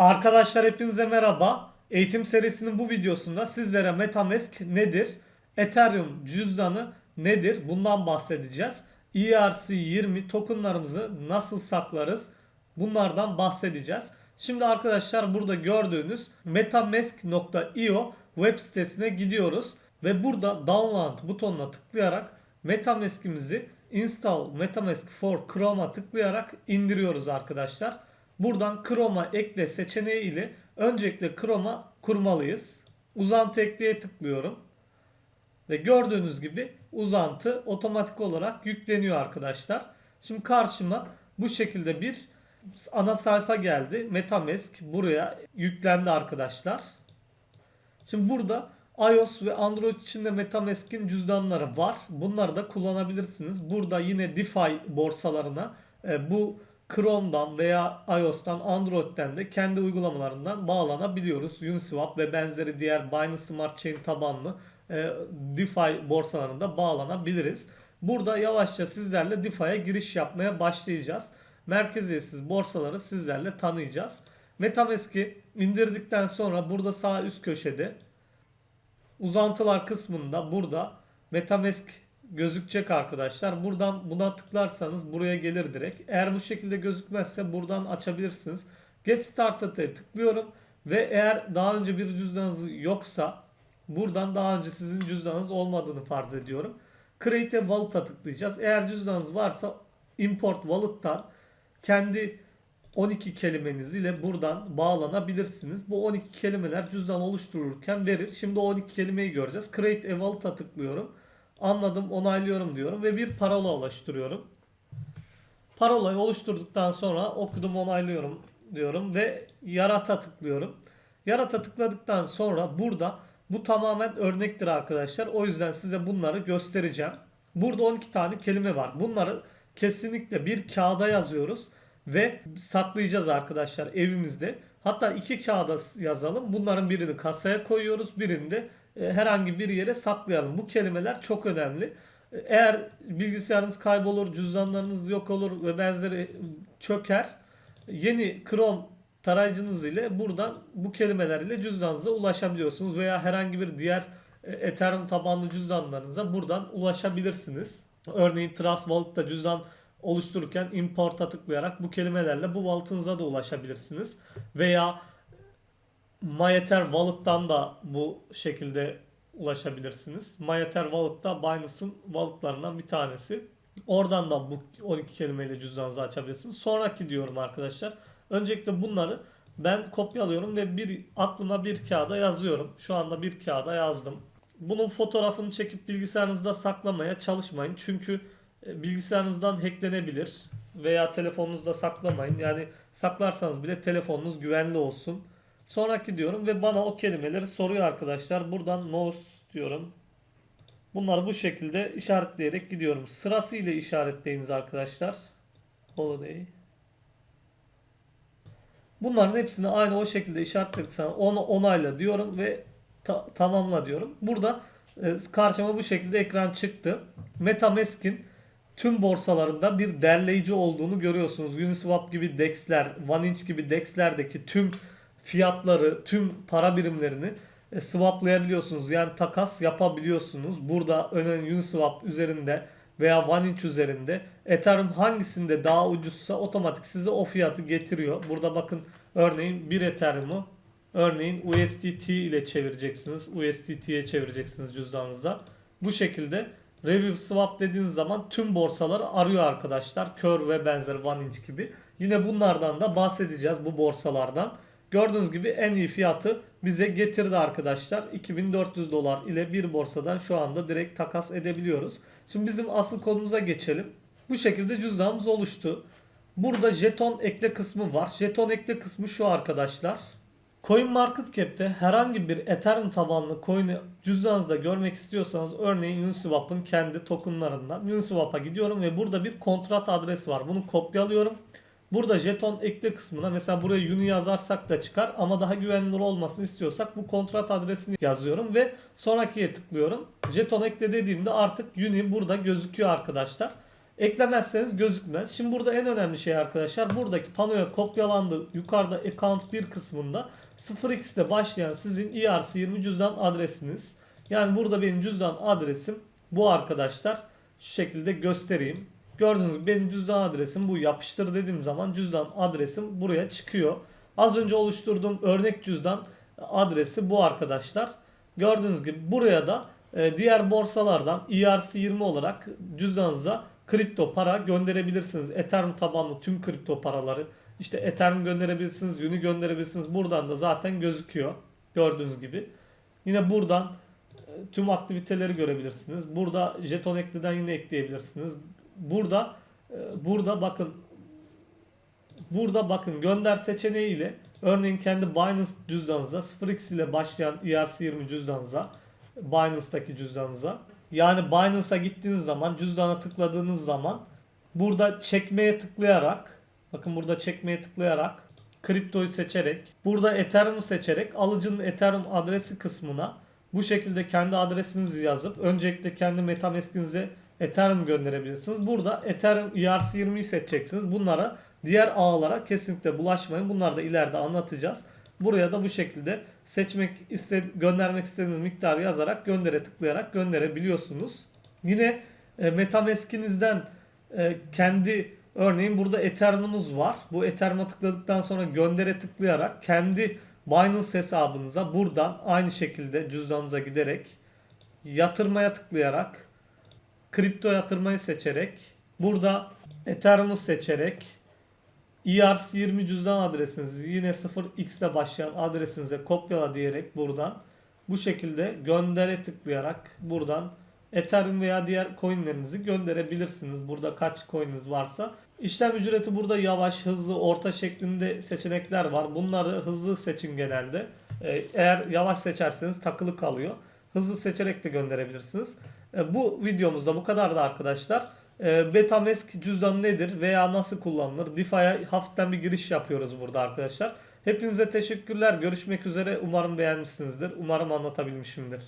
Arkadaşlar hepinize merhaba. Eğitim serisinin bu videosunda sizlere Metamask nedir? Ethereum cüzdanı nedir? Bundan bahsedeceğiz. ERC20 tokenlarımızı nasıl saklarız? Bunlardan bahsedeceğiz. Şimdi arkadaşlar burada gördüğünüz metamask.io web sitesine gidiyoruz ve burada download butonuna tıklayarak Metamask'imizi install Metamask for Chrome'a tıklayarak indiriyoruz arkadaşlar. Buradan Chrome'a ekle seçeneği ile öncelikle Chrome'a kurmalıyız. Uzantı ekleye tıklıyorum. Ve gördüğünüz gibi uzantı otomatik olarak yükleniyor arkadaşlar. Şimdi karşıma bu şekilde bir ana sayfa geldi. Metamask buraya yüklendi arkadaşlar. Şimdi burada iOS ve Android için de Metamask'in cüzdanları var. Bunları da kullanabilirsiniz. Burada yine DeFi borsalarına e, bu Chrome'dan veya iOS'tan, Android'den de kendi uygulamalarından bağlanabiliyoruz. Uniswap ve benzeri diğer Binance Smart Chain tabanlı e, DeFi borsalarında bağlanabiliriz. Burada yavaşça sizlerle DeFi'ye giriş yapmaya başlayacağız. Merkeziyetsiz borsaları sizlerle tanıyacağız. Metamask'i indirdikten sonra burada sağ üst köşede uzantılar kısmında burada Metamask gözükecek arkadaşlar. Buradan buna tıklarsanız buraya gelir direkt. Eğer bu şekilde gözükmezse buradan açabilirsiniz. Get Started'e tıklıyorum ve eğer daha önce bir cüzdanınız yoksa buradan daha önce sizin cüzdanınız olmadığını farz ediyorum. Create a Wallet'a tıklayacağız. Eğer cüzdanınız varsa Import Wallet'tan kendi 12 kelimeniz ile buradan bağlanabilirsiniz. Bu 12 kelimeler cüzdan oluştururken verir. Şimdi o 12 kelimeyi göreceğiz. Create a Wallet'a tıklıyorum. Anladım, onaylıyorum diyorum ve bir parola oluşturuyorum. Parolayı oluşturduktan sonra okudum, onaylıyorum diyorum ve yarata tıklıyorum. Yarata tıkladıktan sonra burada bu tamamen örnektir arkadaşlar. O yüzden size bunları göstereceğim. Burada 12 tane kelime var. Bunları kesinlikle bir kağıda yazıyoruz ve saklayacağız arkadaşlar evimizde. Hatta iki kağıda yazalım. Bunların birini kasaya koyuyoruz. Birini de e, herhangi bir yere saklayalım. Bu kelimeler çok önemli. E, Eğer bilgisayarınız kaybolur, cüzdanlarınız yok olur ve benzeri çöker. Yeni Chrome tarayıcınız ile buradan bu kelimeler ile cüzdanınıza ulaşabiliyorsunuz veya herhangi bir diğer e, Ethereum tabanlı cüzdanlarınıza buradan ulaşabilirsiniz. Örneğin Trust Wallet'ta cüzdan oluştururken import'a tıklayarak bu kelimelerle bu wallet'ınıza da ulaşabilirsiniz. Veya MyEther Wallet'tan da bu şekilde ulaşabilirsiniz. MyEther Wallet da Binance'ın wallet'larından bir tanesi. Oradan da bu 12 kelimeyle cüzdanınızı açabilirsiniz. Sonraki diyorum arkadaşlar. Öncelikle bunları ben kopyalıyorum ve bir aklıma bir kağıda yazıyorum. Şu anda bir kağıda yazdım. Bunun fotoğrafını çekip bilgisayarınızda saklamaya çalışmayın. Çünkü bilgisayarınızdan hacklenebilir veya telefonunuzda saklamayın. Yani saklarsanız bile telefonunuz güvenli olsun. Sonraki diyorum ve bana o kelimeleri soruyor arkadaşlar. Buradan knows diyorum. Bunları bu şekilde işaretleyerek gidiyorum. Sırasıyla işaretleyiniz arkadaşlar. Holiday. Bunların hepsini aynı o şekilde işaretledikten onu onayla diyorum ve ta- tamamla diyorum. Burada e, karşıma bu şekilde ekran çıktı. Metamask'in tüm borsalarında bir derleyici olduğunu görüyorsunuz. Uniswap gibi DEX'ler, OneInch gibi DEX'lerdeki tüm fiyatları, tüm para birimlerini e, swaplayabiliyorsunuz. Yani takas yapabiliyorsunuz. Burada örneğin Uniswap üzerinde veya OneInch üzerinde Ethereum hangisinde daha ucuzsa otomatik size o fiyatı getiriyor. Burada bakın örneğin bir Ethereum'u örneğin USDT ile çevireceksiniz. USDT'ye çevireceksiniz cüzdanınızda. Bu şekilde Review Swap dediğiniz zaman tüm borsaları arıyor arkadaşlar. Kör ve benzer OneInch gibi. Yine bunlardan da bahsedeceğiz bu borsalardan. Gördüğünüz gibi en iyi fiyatı bize getirdi arkadaşlar. 2400 dolar ile bir borsadan şu anda direkt takas edebiliyoruz. Şimdi bizim asıl konumuza geçelim. Bu şekilde cüzdanımız oluştu. Burada jeton ekle kısmı var. Jeton ekle kısmı şu arkadaşlar. CoinMarketCap'te herhangi bir Ethereum tabanlı coin'i cüzdanınızda görmek istiyorsanız örneğin Uniswap'ın kendi tokenlarından Uniswap'a gidiyorum ve burada bir kontrat adresi var. Bunu kopyalıyorum. Burada jeton ekle kısmına mesela buraya Uni yazarsak da çıkar ama daha güvenilir olmasını istiyorsak bu kontrat adresini yazıyorum ve sonrakiye tıklıyorum. Jeton ekle dediğimde artık Uni burada gözüküyor arkadaşlar. Eklemezseniz gözükmez. Şimdi burada en önemli şey arkadaşlar buradaki panoya kopyalandı. Yukarıda account 1 kısmında 0x ile başlayan sizin ERC20 cüzdan adresiniz. Yani burada benim cüzdan adresim bu arkadaşlar. Şu şekilde göstereyim. Gördüğünüz gibi benim cüzdan adresim bu. Yapıştır dediğim zaman cüzdan adresim buraya çıkıyor. Az önce oluşturduğum örnek cüzdan adresi bu arkadaşlar. Gördüğünüz gibi buraya da e, diğer borsalardan ERC20 olarak cüzdanınıza kripto para gönderebilirsiniz. Ethereum tabanlı tüm kripto paraları işte Ethereum gönderebilirsiniz, Uni gönderebilirsiniz. Buradan da zaten gözüküyor. Gördüğünüz gibi. Yine buradan e, tüm aktiviteleri görebilirsiniz. Burada jeton ekleden yine ekleyebilirsiniz. Burada e, burada bakın burada bakın gönder seçeneği ile örneğin kendi Binance cüzdanınıza 0x ile başlayan ERC20 cüzdanınıza Binance'daki cüzdanınıza yani Binance'a gittiğiniz zaman cüzdana tıkladığınız zaman burada çekmeye tıklayarak bakın burada çekmeye tıklayarak kriptoyu seçerek burada Ethereum'u seçerek alıcının Ethereum adresi kısmına bu şekilde kendi adresinizi yazıp öncelikle kendi Metamask'inize Ethereum gönderebilirsiniz. Burada Ethereum ERC20'yi seçeceksiniz. Bunlara diğer ağlara kesinlikle bulaşmayın. Bunları da ileride anlatacağız. Buraya da bu şekilde seçmek iste göndermek istediğiniz miktarı yazarak göndere tıklayarak gönderebiliyorsunuz. Yine e, Metamask'inizden e, kendi örneğin burada Ethereum'unuz var. Bu Ethereum'a tıkladıktan sonra göndere tıklayarak kendi Binance hesabınıza buradan aynı şekilde cüzdanınıza giderek yatırmaya tıklayarak kripto yatırmayı seçerek burada Ethereum'u seçerek ERC20 cüzdan adresinizi yine 0x ile başlayan adresinize kopyala diyerek buradan bu şekilde göndere tıklayarak buradan Ethereum veya diğer coinlerinizi gönderebilirsiniz. Burada kaç coininiz varsa. İşlem ücreti burada yavaş, hızlı, orta şeklinde seçenekler var. Bunları hızlı seçin genelde. Ee, Eğer yavaş seçerseniz takılı kalıyor. Hızlı seçerek de gönderebilirsiniz. E, Bu videomuzda bu kadar da arkadaşlar. E, Betamask cüzdanı nedir veya nasıl kullanılır? DeFi'ye hafiften bir giriş yapıyoruz burada arkadaşlar. Hepinize teşekkürler. Görüşmek üzere. Umarım beğenmişsinizdir. Umarım anlatabilmişimdir.